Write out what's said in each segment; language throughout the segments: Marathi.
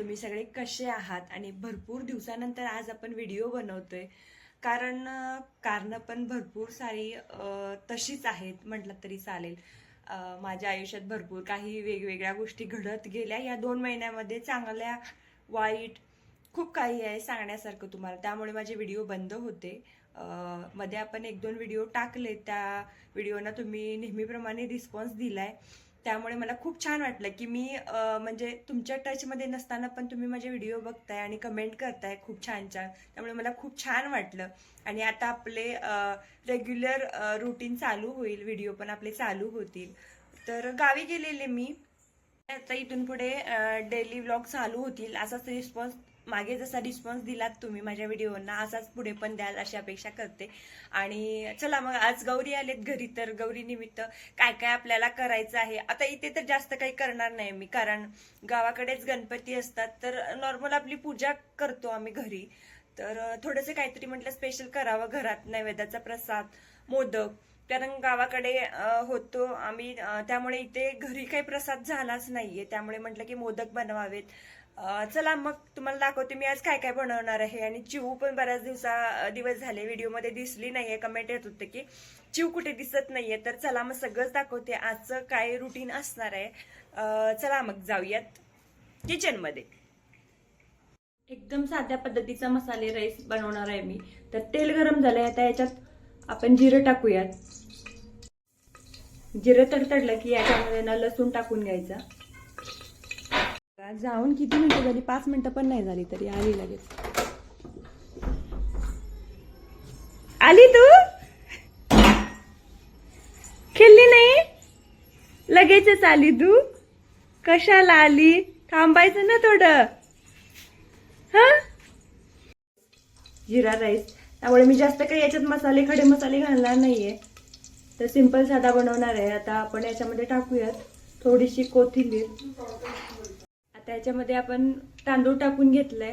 तुम्ही सगळे कसे आहात? आणि भरपूर दिवसानंतर आज आपण व्हिडिओ बनवतोय. कारण कारणं पण भरपूर सारी तशीच आहेत म्हटलं तरी चालेल. माझ्या आयुष्यात भरपूर काही वेगवेगळ्या गोष्टी घडत गेल्या. या दोन महिन्यामध्ये चांगल्या वाईट खूप काही आहे सांगण्यासारखं तुम्हाला. त्यामुळे माझे व्हिडिओ बंद होते. मध्ये आपण एक दोन व्हिडिओ टाकले. त्या व्हिडिओना तुम्ही नेहमीप्रमाणे रिस्पॉन्स दिलाय. त्यामुळे मला खूप छान वाटलं की मी म्हणजे तुमच्या टचमध्ये नसताना पण तुम्ही माझे व्हिडिओ बघताय आणि कमेंट करताय खूप छान छान. त्यामुळे मला खूप छान वाटलं. आणि आता आपले रेग्युलर रुटीन चालू होईल व्हिडिओ पण आपले चालू होतील. तर गावी गेलेले मी. आता इथून पुढे डेली व्लॉग चालू होतील असाच रिस्पॉन्स मागे जसा रिस्पॉन्स दिलात तुम्ही माझ्या व्हिडिओना असाच पुढे पण द्याल अशी अपेक्षा करते. आणि चला मग आज गौरी आलेत घरी तर गौरी निमित्त काय काय आपल्याला करायचं आहे? आता इथे तर जास्त काही करणार नाही मी कारण गावाकडेच गणपती असतात तर नॉर्मल आपली पूजा करतो आम्ही घरी. तर थोडंसं काहीतरी म्हटलं स्पेशल करावं घरात नैवेद्याचा प्रसाद मोदक. कारण गावाकडे होतो आम्ही त्यामुळे इथे घरी काही प्रसाद झालाच नाहीये. त्यामुळे म्हटलं की मोदक बनवावेत. चला मग तुम्हाला दाखवते मी आज काय काय बनवणार आहे. आणि चिऊ पण बऱ्याच दिवसा दिवस झाले व्हिडिओमध्ये दिसली नाहीये. कमेंट येत होते की चिव कुठे दिसत नाहीये. तर चला मग सगळंच दाखवते. आजचं काय रुटीन असणार आहे. चला मग जाऊयात किचनमध्ये एकदम साध्या पद्धतीचा मसाले राईस बनवणार आहे मी. तर तेल गरम झालंय. आता याच्यात आपण जिरं टाकूयात. जिरं तडतडलं की याच्यामध्ये ना लसूण टाकून घ्यायचा. जाऊन किती मिनिटं झाली? पाच मिनिटं पण नाही झाली तरी. आली लगेच. आली तू? खेळली नाही? लगेचच आली तू? कशाला आली? थांबायचं ना थोडं. हा? जिरा राईस. त्यामुळे मी जास्त काही याच्यात मसाले खडे मसाले घालणार नाहीये. तर सिंपल साधा बनवणार आहे. आता आपण याच्यामध्ये टाकूयात थोडीशी कोथिंबीर. त्याच्यामध्ये याच्यामध्ये आपण तांदूळ टाकून घेतलाय.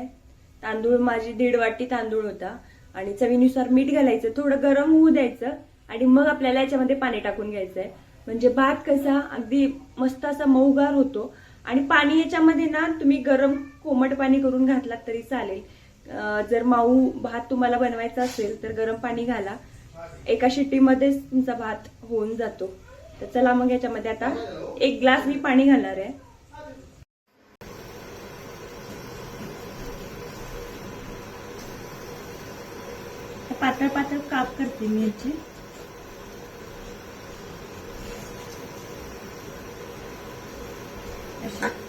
तांदूळ माझी दीड वाटी तांदूळ होता. आणि चवीनुसार मीठ घालायचं थोडं गरम होऊ द्यायचं आणि मग आपल्याला याच्यामध्ये पाणी टाकून घ्यायचंय. म्हणजे भात कसा अगदी मस्त असा मऊगार होतो. आणि पाणी याच्यामध्ये ना तुम्ही गरम कोमट पाणी करून घातलात तरी चालेल. जर माऊ भात तुम्हाला बनवायचा असेल तर गरम पाणी घाला. एका शिट्टीमध्येच तुमचा भात होऊन जातो. तर चला मग याच्यामध्ये आता एक ग्लास मी पाणी घालणार आहे. पातळ पातळ काप करते मी याची अशी.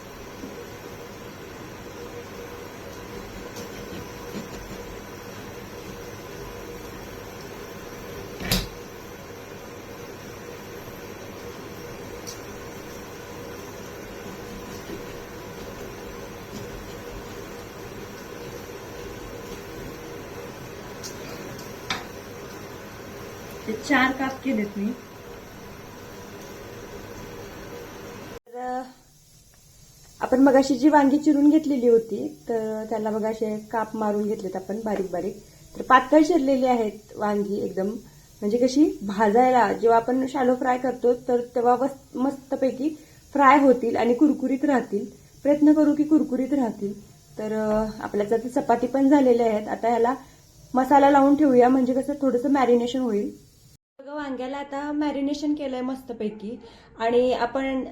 चार काप केलेत मी. तर आपण मगाशी जी वांगी चिरून घेतलेली होती तर त्याला बघा असे काप मारून घेतलेत आपण बारीक बारीक. तर पातळ चिरलेली आहेत वांगी एकदम. म्हणजे कशी भाजायला जेव्हा आपण शालो फ्राय करतो तर तेव्हा मस्त मस्तपैकी फ्राय होतील आणि कुरकुरीत राहतील. प्रयत्न करू की कुरकुरीत राहतील. तर अं, आपल्याचा ते चपाती पण झालेल्या आहेत. आता ह्याला मसाला लावून ठेवूया. म्हणजे कसं थोडंसं मॅरिनेशन होईल. बघा वांग्याला आता मॅरिनेशन केलंय मस्तपैकी. आणि आपण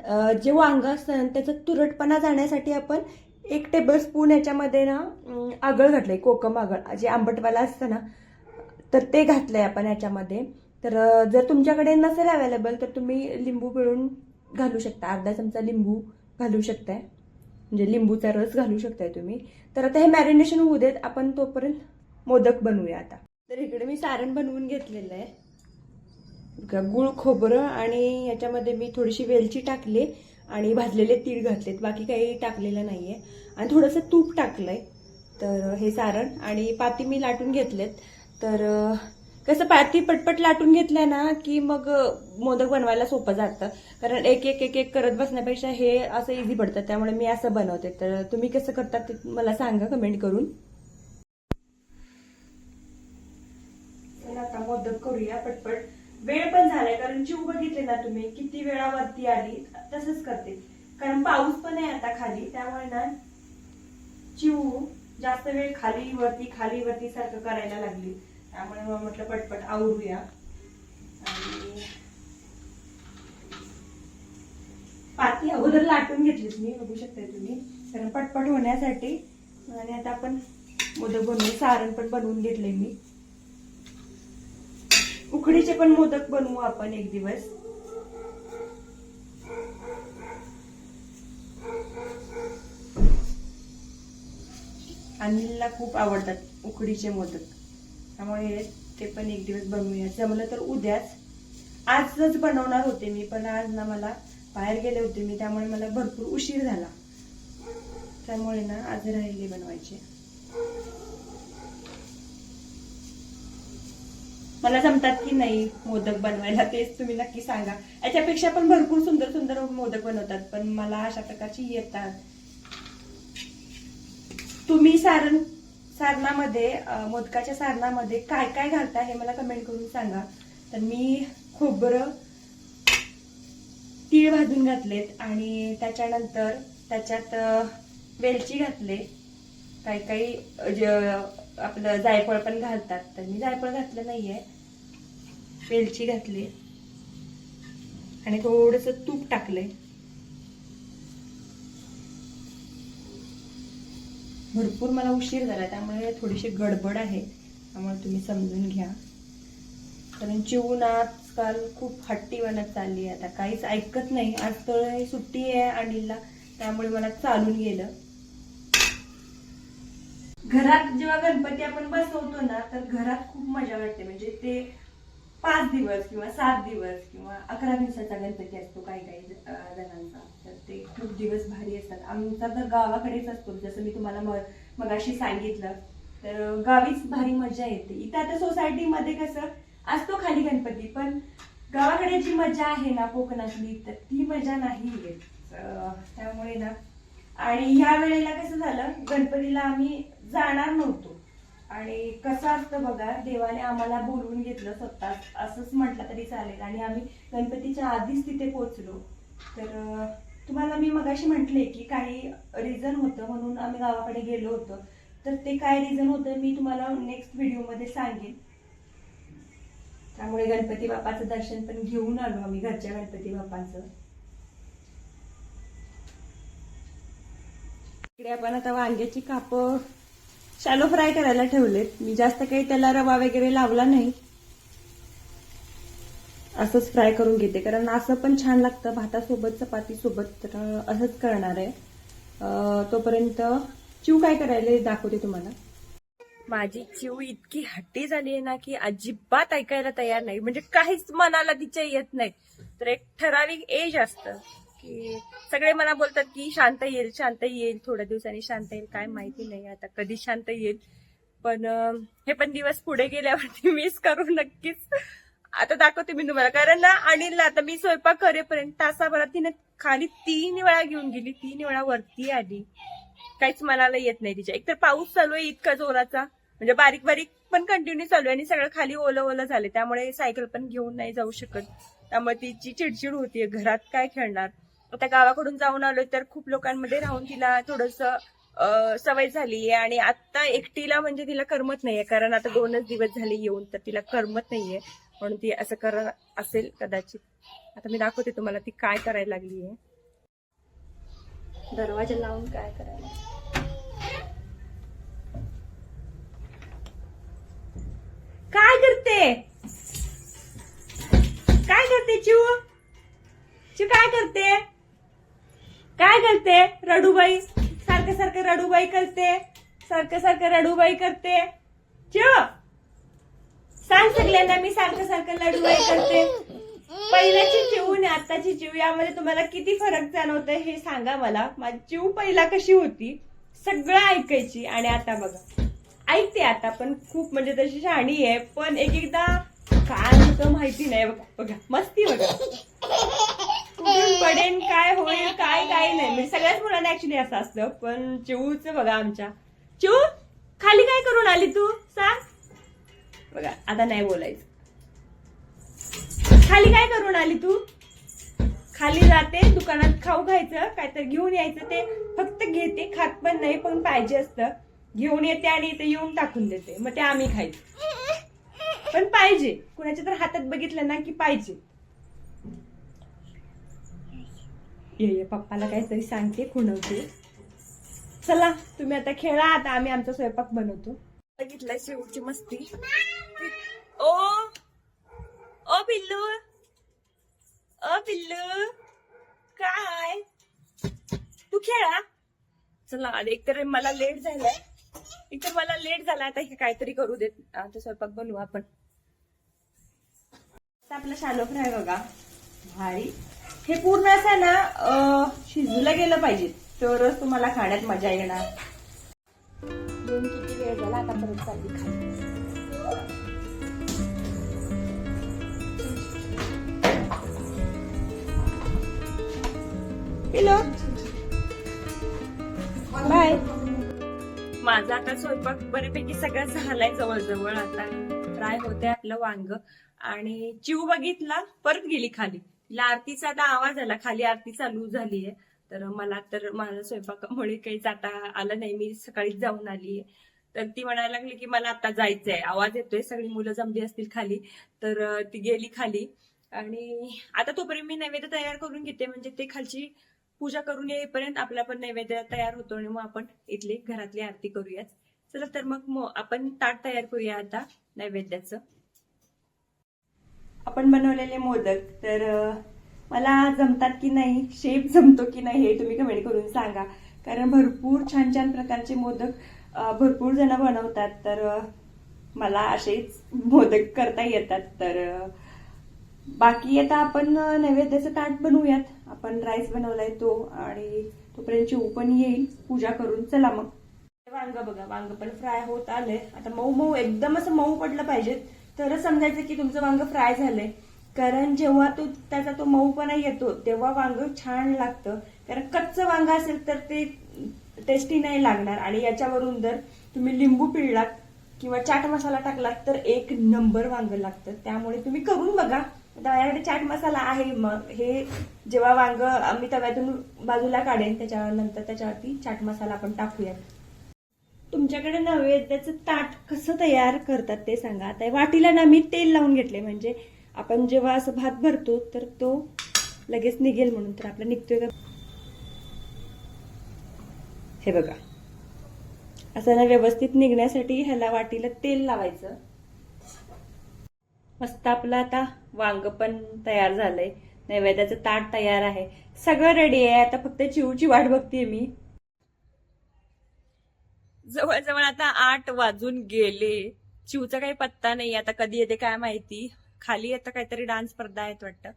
जे वांग असतं ना, त्याचा तुरटपणा जाण्यासाठी आपण एक टेबल स्पून याच्यामध्ये ना आगळ आगळ घातलंय कोकम आगळ. जे आंबटवाला असतं ना तर ते घातलंय आपण याच्यामध्ये. तर जर तुमच्याकडे नसेल अवेलेबल तर तुम्ही लिंबू पिळून घालू शकता. अर्धा चमचा लिंबू घालू शकताय. म्हणजे लिंबूचा रस घालू शकताय तुम्ही. तर आता हे मॅरिनेशन होऊ देत. आपण तोपर्यंत मोदक बनवूया आता. तर इकडे मी सारण बनवून घेतलेलं आहे. गुळ खोबरं आणि याच्यामध्ये मी थोडीशी वेलची टाकली आणि भाजलेले तीळ घातलेत. बाकी काही टाकलेलं नाही आहे आणि थोडंसं तूप टाकलं आहे तर हे सारण आणि पाती मी लाटून घेतलेत. तर कसं पाती पटपट लाटून घेतल्या ना की मग मोदक बनवायला सोपं जातं. कारण एक एक एक एक करत बसण्यापेक्षा हे असं इझी पडतं. त्यामुळे मी असं बनवते. तर तुम्ही कसं करतात ते मला सांगा कमेंट करून. आता मोदक करूया पटपट. वेळ पण झालाय कारण चिव बघितले ना तुम्ही किती वेळा वरती आली तसंच करते. कारण पाऊस पण आहे आता खाली त्यामुळे ना चिऊ जास्त वेळ खाली वरती खाली वरती सारखं करायला लागली. त्यामुळे मग म्हटलं पटपट आवरूया. आणि पाती अगोदर लाटून घेतलीच मी बघू शकते तुम्ही. कारण पटपट होण्यासाठी आणि आता आपण मोदक बनवून सारण पण बनवून घेतले मी. उकडीचे पण मोदक बनवू आपण एक दिवस. अनिलला खूप आवडतात उकडीचे मोदक. त्यामुळे ते पण एक दिवस बनवूया जमलं तर उद्याच. आजच बनवणार होते मी पण आज ना मला बाहेर गेले होते मी त्यामुळे मला भरपूर उशीर झाला. त्यामुळे ना आज राहिले बनवायचे. मला जमतात की नाही मोदक बनवायला तेच तुम्ही नक्की सांगा. याच्यापेक्षा पण भरपूर सुंदर सुंदर मोदक बनवतात पण मला अशा प्रकारची येतात. तुम्ही सारण सारणामध्ये मोदकाच्या सारणामध्ये काय काय घालता हे मला कमेंट करून सांगा. तर मी खोबरं तीळ भाजून घातलेत आणि त्याच्यानंतर त्याच्यात वेलची घातले. काही काही आपलं जायफळ पण घालतात तर मी जायफळ घातलं नाहीये. वेलची घातली. आणि थोडस तूप टाकलंय. भरपूर मला उशीर झाला त्यामुळे थोडीशी गडबड आहे. त्यामुळे तुम्ही समजून घ्या. कारण चिवून आजकाल खूप हट्टी बनत चालली आहे. आता काहीच ऐकत नाही. आज तर सुट्टी आहे अनिलला त्यामुळे मला चालून गेलं. घरात जेव्हा गणपती आपण बसवतो ना तर घरात खूप मजा वाटते. म्हणजे ते पाच दिवस किंवा सात दिवस किंवा अकरा दिवसाचा गणपती असतो काही काही जणांचा. तर ते खूप दिवस भारी असतात. आमचा तर गावाकडेच असतो. जसं मी तुम्हाला मग मगाशी सांगितलं तर गावीच भारी मजा येते. इथं आता सोसायटीमध्ये कसं असतो खाली गणपती पण गावाकडे जी मजा आहे ना कोकणातली तर ती मजा नाही येत त्यामुळे ना आणि ह्या वेळेला कसं झालं गणपतीला आम्ही जाणार नव्हतो. आणि कसं असतं बघा देवाने आम्हाला बोलवून घेतलं स्वतः असंच म्हटलं तरी चालेल. आणि आम्ही गणपतीच्या आधीच तिथे पोहोचलो. तर तुम्हाला मी मगाशी म्हटले की काही रिझन होतं म्हणून आम्ही गावाकडे गेलो होतो. तर ते काय रिझन होतं मी तुम्हाला नेक्स्ट व्हिडिओमध्ये सांगेन. त्यामुळे गणपती बाप्पाचं दर्शन पण घेऊन आलो आम्ही घरच्या गणपती बाप्पाचं. इकडे आपण आता वांग्याची कापं शॅलो फ्राय करायला ठेवलेत. मी जास्त काही त्याला रवा वगैरे लावला नाही. असंच फ्राय करून घेते. कारण असं पण छान लागतं. भातासोबत चपाती सोबत तर असंच करणार आहे. तोपर्यंत चिव काय करायला दाखवते तुम्हाला. माझी चिव इतकी हट्टी झाली आहे ना की अजिबात ऐकायला तयार नाही. म्हणजे काहीच मनाला तिच्या येत नाही. तर एक ठराविक एज असतं. की सगळे मला बोलतात की शांत येईल शांत येईल थोड्या दिवसांनी शांत येईल काय माहिती नाही आता कधी शांत येईल. पण हे पण दिवस पुढे गेल्यावरती मिस करू नक्कीच. आता दाखवते मी तुम्हाला कारण ना अनिलला आता मी स्वयंपाक करेपर्यंत तासाभरात तिने खाली तीन वेळा घेऊन गेली तीन वेळा वरती आली. काहीच मनाला येत नाही तिच्या. एकतर पाऊस चालू आहे इतका जोराचा म्हणजे बारीक बारीक पण कंटिन्यू चालू आहे आणि सगळं खाली ओलं ओलं झालं त्यामुळे सायकल पण घेऊन नाही जाऊ शकत. त्यामुळे तिची चिडचिड होतीये घरात काय खेळणार? आता गावाकडून जाऊन आलोय तर खूप लोकांमध्ये राहून तिला थोडस सवय झालीये आणि आता एकटीला म्हणजे तिला करमत नाहीये. कारण आता दोनच दिवस झाले येऊन तर तिला करमत नाहीये. म्हणून ती असं कर असेल कदाचित. आता मी दाखवते तुम्हाला ती काय करायला लागली आहे. दरवाजा लावून काय करायला? काय करते? काय करते चिव चिव काय करते? काय करते? रडूबाई. सारखं सारखं रडूबाई करते. सारखं सारखं रडूबाई करते. सांग सगळ्यांना मी सारखं सारखं रडूबाई करते. पहिल्याची चिव आणि आताची चिव यामध्ये तुम्हाला किती फरक जाणवत हे सांगा मला. माझी चिव पहिला कशी होती? सगळं ऐकायची. आणि आता बघा. ऐकते आता पण खूप म्हणजे तशी शहाणी आहे. पण एक एकदा काय होतं माहिती नाही बघा. बघा. मस्ती बघा. कुठून पडेन काय होईल काय काय नाही. म्हणजे सगळ्याच मुलांना ऍक्च्युली असं असतं पण चिवूच बघा आमच्या. चिवू खाली काय करून आली तू? सांग. बघा आता नाही बोलायचं. खाली काय करून आली तू? खाली जाते दुकानात खाऊ खायचं काहीतरी घेऊन यायचं ते. फक्त घेते खात पण नाही पण पाहिजे असतं. घेऊन येते आणि इथे येऊन टाकून देते. मग ते आम्ही खायचं. पण पाहिजे. कुणाच्या तर हातात बघितलं ना की पाहिजे. ये ये पप्पाला काहीतरी सांगते खुणवते. चला तुम्ही आता खेळा आता आम्ही आमचा स्वयंपाक बनवतो. बघितलं शेवटची मस्ती. ओ ओ पिल्लू. ओ पिल्लू. काय? तू खेळा. चला एक एकतर मला लेट झालाय. एक तर मला लेट झाला आता हे काहीतरी करू देत. आता स्वयंपाक बनवू आपण. आता आपला शालो फ्राय बघा. भारी. हे पूर्ण असं ना शिजूला शिजलं गेलं पाहिजे. तरच तुम्हाला खाण्यात मजा येणार. दोन किती वेळ झाला आता परत चालली खाली बाय. माझा आता स्वयंपाक बऱ्यापैकी सगळा झालाय जवळजवळ आता. फ्राय होते आपलं वांग. आणि चिव बघितला परत गेली खाली. तिला आरतीचा आता आवाज आला खाली आरती चालू झालीये. तर मला तर माझ्या स्वयंपाकामुळे काही जाता आलं नाही. मी सकाळीच जाऊन आलीये तर ती म्हणायला लागली की मला आता जायचंय. आवाज येतोय. सगळी मुलं जमली असतील खाली. तर ती गेली खाली. आणि आता तोपर्यंत मी नैवेद्य तयार करून घेते. म्हणजे ते खालची पूजा करून येईपर्यंत आपला पण नैवेद्य तयार होतो आणि मग आपण इथली घरातली आरती करूयात. चला तर मग आपण ताट तयार करूया आता नैवेद्याचं. आपण बनवलेले मोदक तर मला जमतात की नाही शेप जमतो की नाही हे तुम्ही कमेंट करून सांगा. कारण भरपूर छान छान प्रकारचे मोदक भरपूर जण बनवतात तर मला असेच मोदक करता येतात. तर बाकी आता आपण नैवेद्याचं ताट बनवूयात. आपण राईस बनवलाय तो आणि तोपर्यंत चिऊ पण येईल. पूजा करून चला मग. वांग बघा वांग पण फ्राय होत आलंय. आता मऊ मऊ एकदम असं मऊ पडलं पाहिजेत. तरच समजायचं की तुमचं वांग फ्राय झालंय. कारण जेव्हा तो त्याचा तो मऊपणा येतो तेव्हा वांग छान लागतं. कारण कच्चं वांग असेल तर ते टेस्टी नाही लागणार. आणि याच्यावरून जर तुम्ही लिंबू पिळलात किंवा चाट मसाला टाकलात तर एक नंबर वांग लागतं. त्यामुळे तुम्ही करून बघा. आता माझ्याकडे चाट मसाला आहे मग हे जेव्हा वांग आम्ही तव्यातून बाजूला काढेन त्याच्यानंतर त्याच्यावरती चाट मसाला आपण टाकूयात. तुमच्याकडे नैवेद्याचं ताट कसं तयार करतात ते सांगा. आता वाटीला ना मी तेल लावून घेतले म्हणजे आपण जेव्हा असं भात भरतो तर तो लगेच निघेल म्हणून तर आपला निघतोय का? हे बघा. असं ना व्यवस्थित निघण्यासाठी ह्याला वाटीला तेल लावायचं. मस्त आपलं आता वांग पण तयार झालंय. नैवेद्याचं ताट तयार आहे. सगळं रेडी आहे. आता फक्त चिवची वाट बघतीये मी. जवळजवळ आता आठ वाजून गेले. चिवचा काही पत्ता नाही आता कधी येते काय माहिती? खाली आता काहीतरी डान्स स्पर्धा आहेत वाटतं.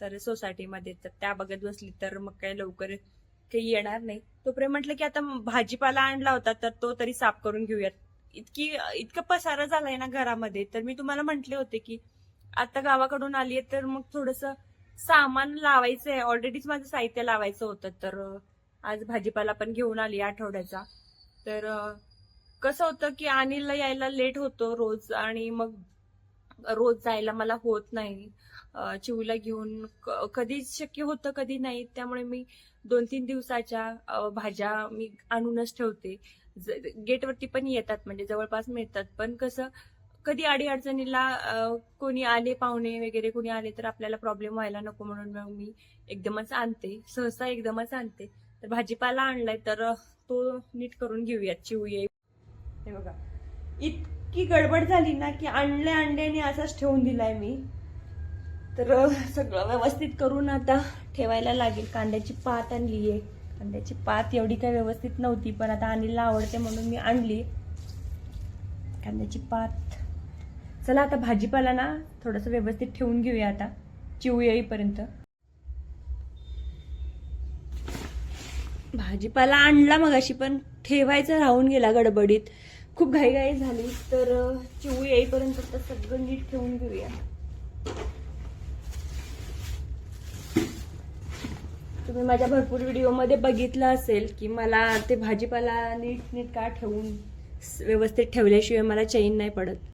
तर सोसायटीमध्ये तर त्या बघत बसली तर मग काही लवकर काही येणार नाही. तोपर्यंत म्हटलं की आता भाजीपाला आणला होता तर तो तरी साफ करून घेऊयात. इतकी इतकं पसारा झालाय ना घरामध्ये. तर मी तुम्हाला म्हटले होते की आता गावाकडून आलीये तर मग थोडस सामान लावायचंय. ऑलरेडीच माझं साहित्य लावायचं होतं. तर आज भाजीपाला पण घेऊन आली आठवड्याचा. तर कसं होतं की अनिलला यायला लेट होतो रोज आणि मग रोज जायला मला होत नाही. चिवला घेऊन कधी कधीच शक्य होतं कधी नाही. त्यामुळे मी दोन तीन दिवसाच्या भाज्या मी आणूनच ठेवते. गेटवरती पण येतात म्हणजे जवळपास मिळतात. पण कसं कधी अडीअडचणीला कोणी आले पाहुणे वगैरे कोणी आले तर आपल्याला प्रॉब्लेम व्हायला नको म्हणून मग मी एकदमच आणते. सहसा एकदमच आणते. तर भाजीपाला आणलाय तर तो नीट करून घेऊयात चिव हे बघा. इतकी गडबड झाली ना की आणले अंड्याने असाच ठेवून दिलाय मी. तर सगळं व्यवस्थित करून आता ठेवायला लागेल. कांद्याची पात आणली आहे. कांद्याची पात एवढी काय व्यवस्थित नव्हती पण आता अनिलला आवडते म्हणून मी आणली. कांद्याची पात. चला आता भाजीपाला ना थोडंसं व्यवस्थित ठेवून घेऊया आता. चिव येईपर्यंत भाजीपाला आणला मग अशी पण ठेवायचा राहून गेला गडबडीत. खूप घाईघाई झाली तर चिवू येईपर्यंत तर सगळं नीट ठेवून घेऊया. तुम्ही माझ्या भरपूर व्हिडिओमध्ये बघितलं असेल की मला ते भाजीपाला नीट नीट का ठेवून व्यवस्थित ठेवल्याशिवाय मला चैन नाही पडत.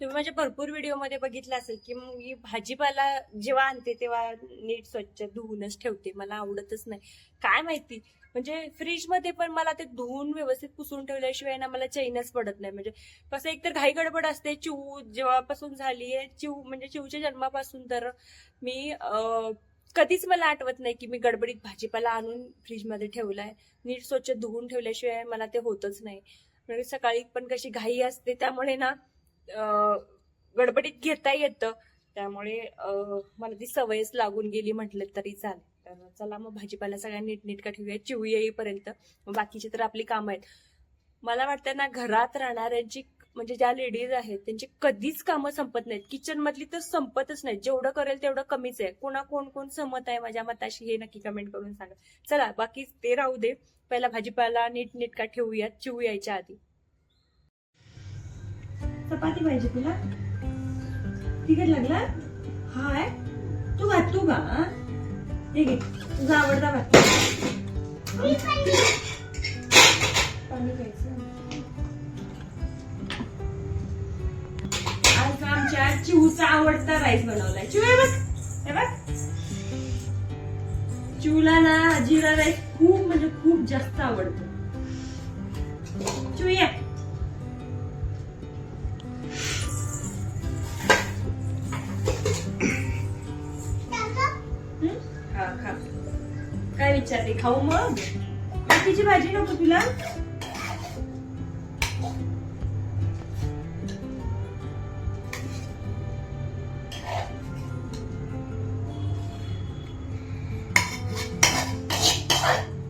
तुम्ही माझ्या भरपूर व्हिडिओमध्ये बघितलं असेल की मी भाजीपाला जेव्हा आणते तेव्हा नीट स्वच्छ धुवूनच ठेवते. मला आवडतच नाही. काय माहिती? म्हणजे फ्रीजमध्ये पण मला ते धुवून व्यवस्थित पुसून ठेवल्याशिवाय ना मला चैनच पडत नाही. म्हणजे कसं एकतर घाई गडबड असते चिऊ जेव्हापासून झाली आहे चिव म्हणजे चिवच्या जन्मापासून तर मी कधीच मला आठवत नाही की मी गडबडीत भाजीपाला आणून फ्रीजमध्ये ठेवलाय. नीट स्वच्छ धुवून ठेवल्याशिवाय मला ते होतच नाही. म्हणजे सकाळी पण कशी घाई असते त्यामुळे ना गडबडीत घेता येतं. त्यामुळे मला ती सवयच लागून गेली म्हटलं तरी चालेल. तर चला मग भाजीपाला सगळ्या नीटनीटका ठेवूया चिवू येईपर्यंत. बाकीची तर आपली कामं आहेत. मला वाटतं ना घरात राहणाऱ्यांची म्हणजे ज्या लेडीज आहेत त्यांची कधीच कामं संपत नाहीत. किचन मधली तर संपतच नाहीत. जेवढं करेल तेवढं कमीच आहे. कोणा कोण कोण सहमत आहे माझ्या मताशी हे नक्की कमेंट करून सांगा. चला बाकी ते राहू दे. पहिला भाजीपाला नीट नीटका ठेवूयात चिवू यायच्या आधी. चपाती पाहिजे तुला? तिखट लागला? हाय. तू भात तू का हा? घे. तुझा आवडता भात. पाणी प्यायचं. आज आमच्या चिवचा आवडता राईस बनवलाय. चिव बघ. हे बघ. चिवला ना जिरा राईस खूप म्हणजे खूप जास्त आवडतो. चिव विचारते खाऊ मग? मेथीची भाजी नको तुला.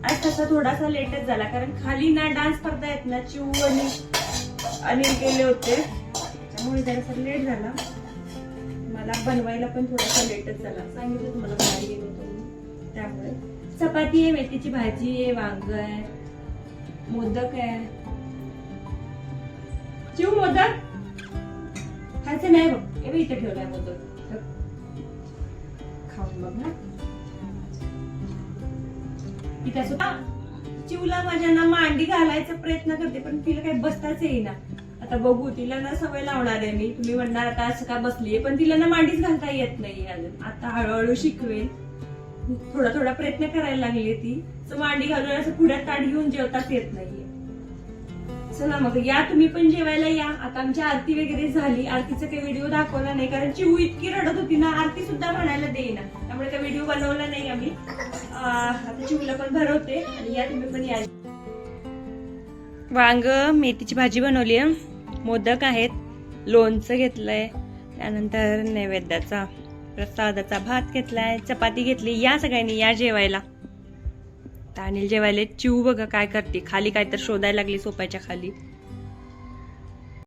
आज तसा थोडासा लेटच झाला कारण खाली ना डान्स स्पर्धा आहेत ना चिऊ आणि अनिल गेले होते. त्यामुळे जरासा लेट झाला. मला बनवायला पण थोडासा लेटच झाला. सांगितलं तुम्हाला बाहेर गेलो होतो. चपाती आहे मेथीची भाजी आहे वांग आहे मोदक आहे. चिव मोदक? खायचं नाही बघ. हे इथे ठेवलाय मोदक. खाऊन बघ ना इथे सुद्धा चिवला माझ्या ना मांडी घालायचा प्रयत्न करते पण तिला काही बसताच येईना. आता बघू तिला ना सवय लावणार आहे मी. तुम्ही म्हणणार आता असं का बसलीये? पण तिला ना मांडीच घालता येत नाही अजून. आता हळूहळू शिकवेल थोडा थोडा प्रयत्न करायला लागली ती. तर मांडी घालून असं पुढ्यात ताट घेऊन जेवताच येत नाहीये. चला मग या तुम्ही पण जेवायला या. आता आमची आरती वगैरे झाली. आरतीचा काही व्हिडिओ दाखवला नाही कारण चिऊ इतकी रडत होती ना आरती सुद्धा म्हणायला देईना. त्यामुळे काही व्हिडिओ बनवला नाही आम्ही. आता चिऊला पण भरवते आणि या तुम्ही पण या. वांग मेथीची भाजी बनवली आहे मोदक आहेत. लोणचं घेतलंय. त्यानंतर नैवेद्याचा. प्रसादाचा भात घेतलाय चपाती घेतली या सगळ्यांनी या जेवायला. तर अनिल जेवायला चिऊ बघा काय करते खाली काय तर शोधायला लागली सोप्याच्या खाली.